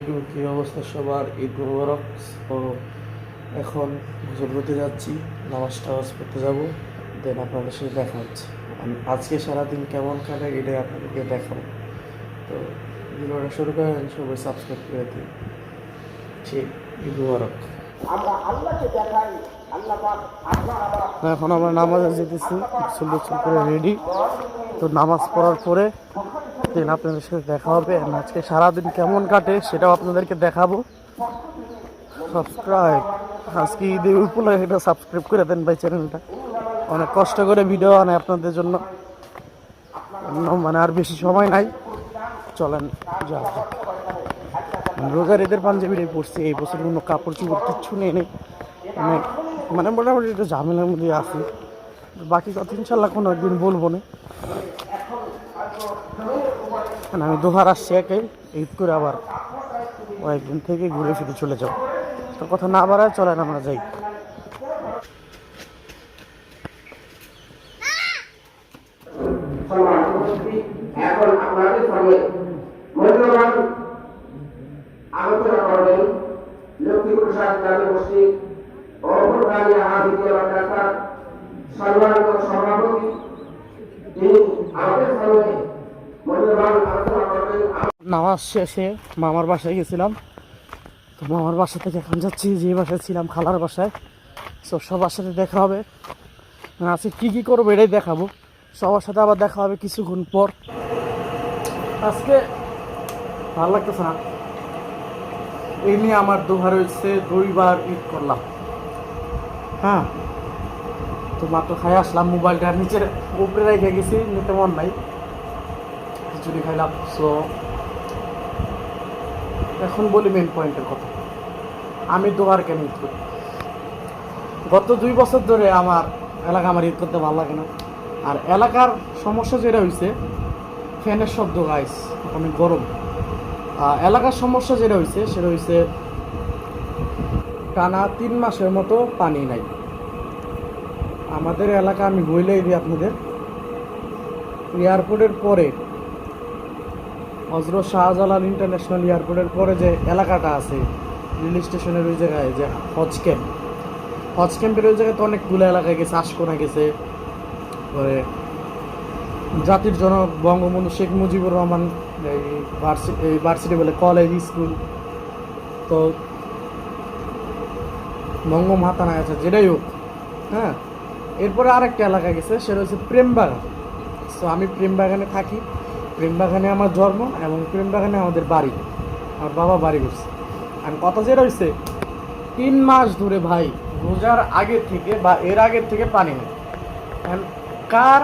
কি অবস্থা সবার? ঈদ মুবারক। তো এখন গোসল করতে যাচ্ছি নামাজ টামাজ পড়তে যাব দেন আপনাদের সাথে দেখা হচ্ছে। আমি আজকে সারাদিন কেমন কাটে এটাই আপনাদেরকে দেখাবো। তো ভিডিওটা শুরু করেন সবাই সাবস্ক্রাইব করে দিন। ঠিক ঈদ মুবারক। এখন আমরা নামাজে যেতেছি গোসল করে রেডি তো নামাজ পড়ার পরে দেন আপনাদের সাথে দেখা হবে আজকে সারাদিন কেমন কাটে সেটাও আপনাদেরকে দেখাবো। সাবস্ক্রাইব আজকে ঈদের উপলক্ষে এটা সাবস্ক্রাইব করে দেন ভাই চ্যানেলটা অনেক কষ্ট করে ভিডিও আনে আপনাদের জন্য। মানে আর বেশি সময় নাই। চলেন যা। রোজার ঈদের পাঞ্জাবিটাই পড়ছি, এই বছর কোনো কাপড় চোপড় কিচ্ছু নেই নেই। মানে মানে মোটামুটি একটু ঝামেলার মধ্যে আছি। বাকি কথা ইনশাল্লাহ কোনো একদিন বলব না। মানে আমি দোহার আসছি একাই ঈদ করে আবার কয়েকদিন থেকে ঘুরে ফিরে চলে যাও তো কথা না বাড়ায় চলেন আমরা যাই সভাপতি তিনি আমাদের সামনে নামাজ শেষে মামার বাসায় গেছিলাম। তো মামার বাসা থেকে এখন যাচ্ছি, যে বাসায় ছিলাম, খালার বাসায়। সো সবার সাথে দেখা হবে। আজকে কী কী করব এটাই দেখাবো। সবার সাথে আবার দেখা হবে কিছুক্ষণ পর। আজকে ভালো লাগতেছে না। এই নিয়ে আমার দুবার হয়েছে, দুইবার ঈদ করলাম। হ্যাঁ? তো মাত্র খাই আসলাম, মোবাইলটা নিচের উপরে রেখে গেছি, নিতে মন নাই। খিচুড়ি খাইলাম সো এখন বলি মেন পয়েন্টের কথা। আমি দোহার কেন ঈদ করি? গত দুই বছর ধরে আমার এলাকা আমার ঈদ করতে ভালো লাগে না। আর এলাকার সমস্যা যেটা হয়েছে ফ্যানের শব্দ গাইস অনেক গরম। এলাকার সমস্যা যেটা হয়েছে সেটা হয়েছে টানা তিন মাসের মতো পানি নাই। আমাদের এলাকা আমি বইলেই দিই আপনাদের। এয়ারপোর্টের পরে হজরত শাহজালাল ইন্টারন্যাশনাল এয়ারপোর্টের পরে যে এলাকাটা আছে রেল স্টেশনের ওই জায়গায় যে হজ ক্যাম্প হজ ক্যাম্পের ওই জায়গায় তো অনেকগুলো এলাকায় গেছে, আশকোনা গেছে। পরে জাতির জনক বঙ্গবন্ধু শেখ মুজিবুর রহমান, এই এই ভার্সিটি বলে কলেজ স্কুল তো বঙ্গমাতানা গেছে যেটাই হোক হ্যাঁ। এরপরে আরেকটা এলাকা গেছে, সেটা হচ্ছে প্রেমবাগান। সো আমি প্রেমবাগানে থাকি। প্রেমবাগানে আমার জন্ম এবং প্রেমবাগানে আমাদের বাড়ি। আমার বাবা বাড়ি করছে। আর কথা যে রয়েছে তিন মাস ধরে ভাই, রোজার আগে থেকে বা এর আগের থেকে পানি নেই। কার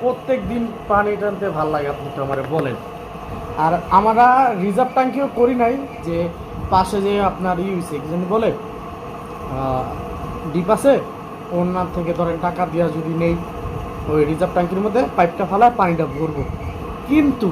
প্রত্যেক দিন পানি টানতে ভালো লাগে আপনি তো আমার বলেন। আর আমরা রিজার্ভ ট্যাঙ্কিও করি নাই যে পাশে যে আপনার ই হয়েছে কি জানি বলে? ডিপ আছে, ওনার থেকে ধরেন টাকা দেওয়া যদি নেই, ওই রিজার্ভ ট্যাঙ্কির মধ্যে পাইপটা ফালায় পানিটা ভরবো। কিন্তু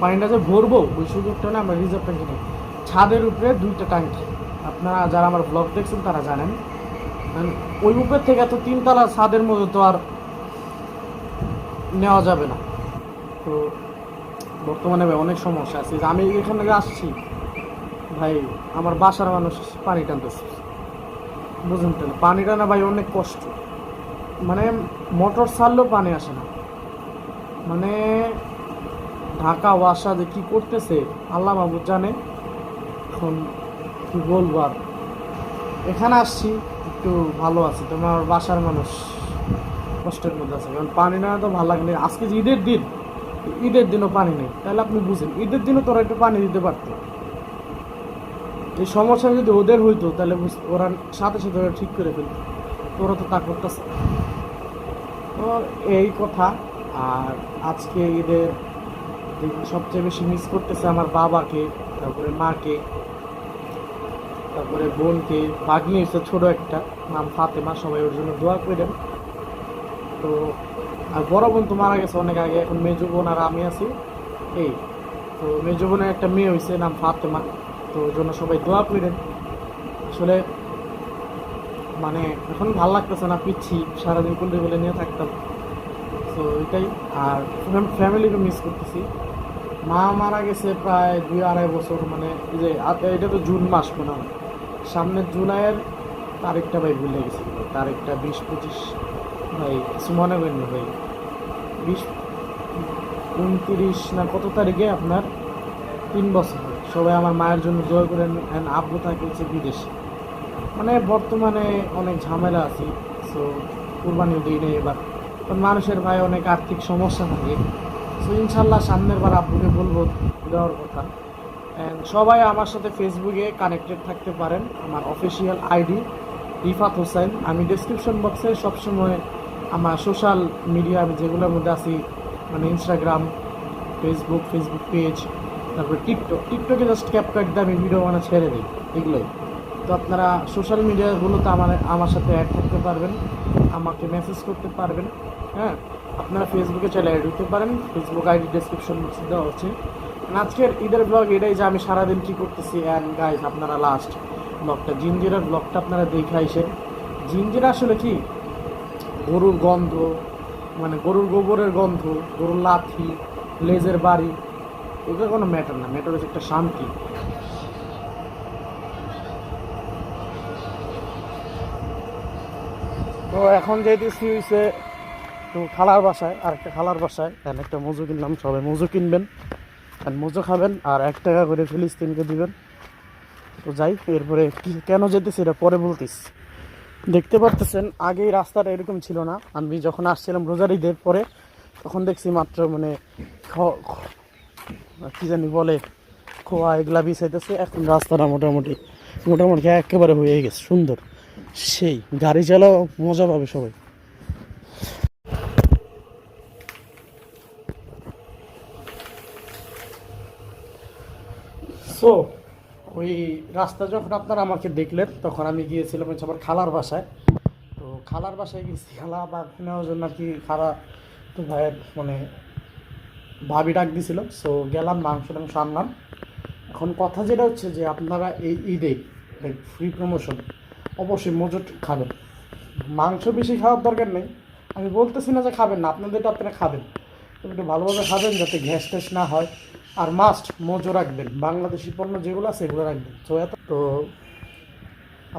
পানিটা যে ভরবো, ওই সুযোগটা না আমরা রিজার্ভ ট্যাঙ্কি নেই। ছাদের উপরে দুইটা ট্যাঙ্কি আপনারা যারা আমার ব্লগ দেখছেন, তারা জানেন। ওই উপর থেকে তো তিনতলা ছাদের মধ্যে তো আর নেওয়া যাবে না। তো বর্তমানে ভাই অনেক সমস্যা আছে। আমি এখানে যে আসছি, ভাই আমার বাসার মানুষ পানি টানতেছে। বুঝুন তো পানি টানা ভাই অনেক কষ্ট। মানে মোটর ছাড়লেও পানি আসে না। মানে ঢাকা ওয়াসা যে কী করতেছে? আল্লাহ মাহবুদ জানে। এখন কি বলব আর? এখানে আসছি, একটু ভালো আছে। তোমার বাসার মানুষ কষ্টের মধ্যে আছে। কারণ পানি না তো ভালো লাগে আজকে যে ঈদের দিন, ঈদের দিনও পানি নেই। তাহলে আপনি বুঝেন, ঈদের দিনও তোরা একটু পানি দিতে পারতো। এই সমস্যা যদি ওদের হইতো, তাহলে ওরা সাথে সাথে ওরা ঠিক করে ফেলতো। তোরা তো তা করতেছে। তো এই কথা, আর আজকে ঈদের সবচেয়ে বেশি মিস করতেছে আমার বাবাকে, তারপরে মাকে, তারপরে বোনকে। ভাগ্নি হচ্ছে ছোট একটা, নাম ফাতেমা, সবাই ওর জন্য দোয়া করেন তো, আর বড় বোন তো মারা গেছে অনেক আগে, এখন মেজো বোন আর আমি আছি। এই, তো মেজো বোনের একটা মেয়ে হয়েছে, নাম ফাতেমা। তো ওর জন্য সবাই দোয়া করেন আসলে মানে এখন ভালো লাগতেছে না, পিচ্ছি, সারাদিন কুন্ডে বলে নিয়ে থাকতাম। তো এটাই, আর ফ্যামিলিকে মিস করতেছি। মা মারা গেছে প্রায় দুই আড়াই বছর মানে এই যে এটা তো জুন মাস মনে হয়। সামনের জুলাইয়ের তারিখটা ভাই ভুলে গেছি। তারিখটা বিশ পঁচিশ, ভাই, কিছু মনে করেন না ভাই। বিশ, উনত্রিশ না কত তারিখে আপনার? তিন বছর। সবাই আমার মায়ের জন্য জয় করেন, and আব্বু থাকে হচ্ছে বিদেশে। মানে বর্তমানে অনেক ঝামেলা আছে সো কুরবানিও দিই নেই এবার। মানুষের ভাই অনেক আর্থিক সমস্যা থাকে। সো ইনশাল্লাহ সামনের বার আব্বুকে বলব, দেওয়ার কথা। সবাই আমার সাথে ফেসবুকে কানেক্টেড থাকতে পারেন। আমার অফিসিয়াল আইডি রিফাত হোসেন। আমি ডিসক্রিপশন বক্সে সবসময় আমার সোশ্যাল মিডিয়া আমি যেগুলোর মধ্যে আছি মানে ইনস্টাগ্রাম ফেসবুক ফেসবুক পেজ তারপরে টিকটক টিকটকে জাস্ট ক্যাপকাট দিয়ে আমি ভিডিও বানা ছেড়ে দিই, এগুলোই। তো আপনারা সোশ্যাল মিডিয়াগুলোতে আমার আমার সাথে অ্যাড থাকতে পারবেন। আমাকে মেসেজ করতে পারবেন হ্যাঁ? আপনারা ফেসবুকে চলে হতে পারেন। ফেসবুক আইডি ডেসক্রিপশন বক্সে দেওয়া হচ্ছে। আজকের ঈদের ব্লগ এটাই যে আমি সারাদিন কী করতেছি। অ্যান্ড গাইজ আপনারা লাস্ট ব্লগটা জিঞ্জিরার ব্লগটা আপনারা দেখে আইসেন। জিঞ্জিরা আসলে কি? গরুর গন্ধ মানে গরুর গোবরের গন্ধ, গরুর লাথি, লেজের বাড়ি, এগুলো কোনো ম্যাটার না। ম্যাটার হচ্ছে একটা শান্তি। তো এখন যেতেছি হইছে তো খালার বাসায় আর একটা খালার বাসায়। আর একটা মজু কিনলাম, সবাই মজু কিনবেন। মজু খাবেন, আর এক টাকা করে ফিলিস্তিনকে দিবেন। তো যাই এরপরে কেন যেতেছি এটা পরে বলতেছি দেখতে পারতেছেন আগে রাস্তাটা এরকম ছিল না। আমি যখন আসছিলাম রোজার ঈদের পরে, তখন দেখছি মাত্র মানে কি জানি বলে, খোয়া এগুলা বিছাইতেছে। এখন রাস্তাটা মোটামুটি মোটামুটি একেবারে হয়ে গেছে, সুন্দর। সেই গাড়ি চালাও, মজা পাবে সবাই। সো ওই রাস্তা যখন আপনারা আমাকে দেখলেন, তখন আমি গিয়েছিলাম হচ্ছে আমার খালার বাসায়। তো খালার বাসায় গেছি খালা বা নেওয়ার জন্য আর কি খালা তো ভাইয়ের মানে ভাবি ডাক দিছিল। সো গেলাম মাংস টাংস আনলাম। এখন কথা যেটা হচ্ছে যে আপনারা এই ঈদে ফ্রি প্রমোশন অবশ্যই মজুট খাবেন। মাংস বেশি খাওয়ার দরকার নেই। আমি বলতেছি না যে খাবেন না আপনাদেরটা আপনারা খাবেন। একটু ভালোভাবে খাবেন যাতে গ্যাস ট্যাস না হয়। আর মাস্ট মজো রাখবেন। বাংলাদেশি পণ্য যেগুলো আছে সেগুলো রাখবেন। তো এত তো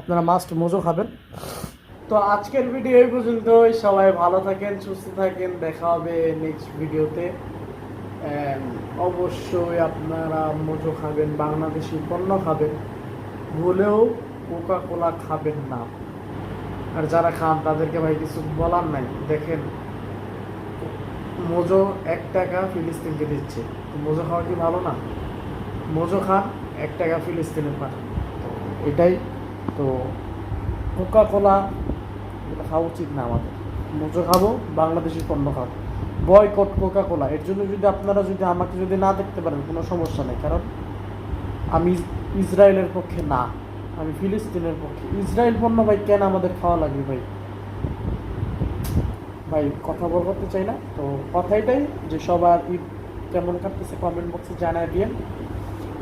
আপনারা মাস্ট মজো খাবেন। তো আজকের ভিডিও এই পর্যন্তই। সবাই ভালো থাকেন, সুস্থ থাকেন। দেখা হবে নেক্সট ভিডিওতে অবশ্যই আপনারা মজো খাবেন, বাংলাদেশি পণ্য খাবেন। ভুলেও কোকা কোলা খাবেন না। আর যারা খান, তাদেরকে ভাই কিছু বলার নাই। দেখেন। মোজো এক টাকা ফিলিস্তিনকে দিচ্ছে। তো মোজো খাওয়া কি ভালো না? মোজো খান, এক টাকা ফিলিস্তিনে পাঠান। এটাই, তো কোকা কোলা এটা খাওয়া উচিত না আমাদের। মোজো খাব বাংলাদেশি পণ্য খাব। বয়কট কোকা কোলা এর জন্য যদি আপনারা যদি আমাকে যদি না দেখতে পারেন, কোনো সমস্যা নেই। কারণ আমি ইসরায়েলের পক্ষে না। আমি ফিলিস্তিনের পক্ষে। ইসরায়েল পণ্য ভাই, কেন আমাদের খাওয়া লাগবে ভাই? ভাই কথা বল করতে চাই না। তো কথা এটাই যে সবার ঈদ কেমন কাটতেছে কমেন্ট বক্সে জানাই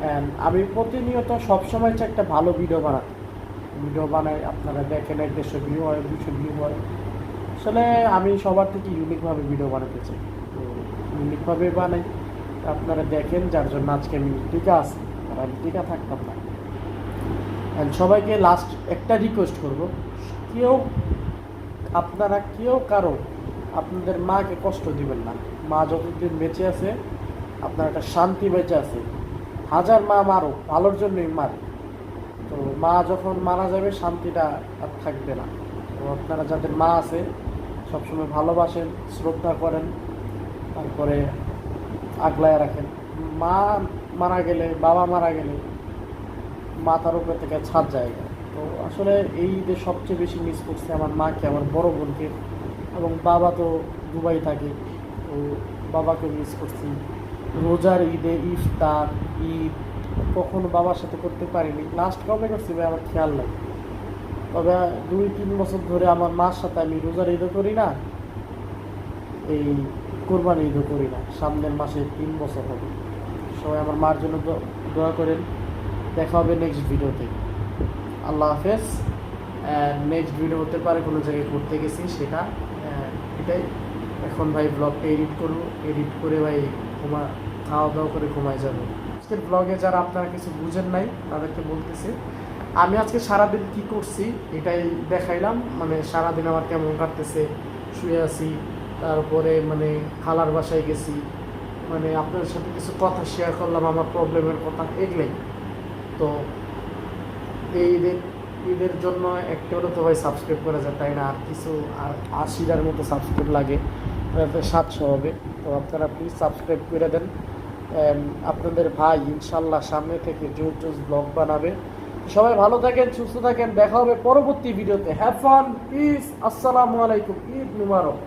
অ্যান্ড আমি প্রতিনিয়ত সবসময় চাই একটা ভালো ভিডিও বানাতে। ভিডিও বানাই, আপনারা দেখেন, এক দেড়শো ভিউ হয়, দুশো ভিউ হয়। আসলে আমি সবার থেকে ইউনিকভাবে ভিডিও বানাতে চাই। তো ইউনিকভাবে বানাই আপনারা দেখেন, যার জন্য আজকে আমি টিকা আছি, আর আমি টিকা থাকতাম না। অ্যান্ড সবাইকে লাস্ট একটা রিকোয়েস্ট করব। কেউ আপনারা, কেউ কারও আপনাদের মাকে কষ্ট দিবেন না। মা যতদিন বেঁচে আছে, আপনার একটা শান্তি বেঁচে আছে। হাজার মা মারো ভালোর জন্যই মারে। তো মা যখন মারা যাবে, শান্তিটা আর থাকবে না। তো আপনারা যাদের মা আছে, সবসময় ভালোবাসেন, শ্রদ্ধা করেন, তারপরে আগলায় রাখেন। মা মারা গেলে, বাবা মারা গেলে মাথার উপর থেকে ছাদ জায়গা তো আসলে এই ঈদে সবচেয়ে বেশি মিস করছে আমার মাকে, আমার বড় বোনকে এবং বাবা তো দুবাই থাকে। তো বাবাকে মিস করছি। রোজার ঈদে ইফতার, ঈদ, কখনো বাবার সাথে করতে পারিনি। লাস্ট কবে করছি ভাই আমার খেয়াল নাই। তবে দুই, তিন বছর ধরে আমার মার সাথে আমি রোজার ঈদও করি না, এই কোরবানি ঈদও করি না। সামনের মাসে তিন বছর হবে। সবাই আমার মার জন্য দোয়া করেন। দেখা হবে নেক্সট ভিডিওতে। আল্লাহ হাফেজ। নেক্সট ভিডিও হতে পারে কোনো জায়গায় ঘুরতে গেছি, সেটা এটাই। এখন ভাই ব্লগটা এডিট করব। এডিট করে ভাই ঘুমা খাওয়া দাওয়া করে ঘুমাই যাবে। আজকের ব্লগে যারা আপনারা কিছু বুঝেন নাই, তাদেরকে বলতেছি, আমি আজকে সারাদিন কি করছি এটাই দেখাইলাম। মানে সারাদিন আমার কেমন কাটতেছে, শুয়ে আছি, তারপরে মানে খালার বাসায় গেছি মানে আপনাদের সাথে কিছু কথা শেয়ার করলাম, আমার প্রবলেমের কথা, এগুলাই। তো এই ঈদের জন্য একটা হলো তো ভাই সাবস্ক্রাইব করা যায়, তাই না? আর কিছু, আর আশিটার মতো সাবস্ক্রাইব লাগে। সাতশো হবে। তো আপনারা প্লিজ সাবস্ক্রাইব করে দেন। আপনাদের ভাই ইনশাল্লাহ সামনে থেকে জোর জোর ব্লগ বানাবে। সবাই ভালো থাকেন, সুস্থ থাকেন। দেখা হবে পরবর্তী ভিডিওতে। হ্যাভ ফান পিস আসসালামু আলাইকুম। ঈদ মুবারক।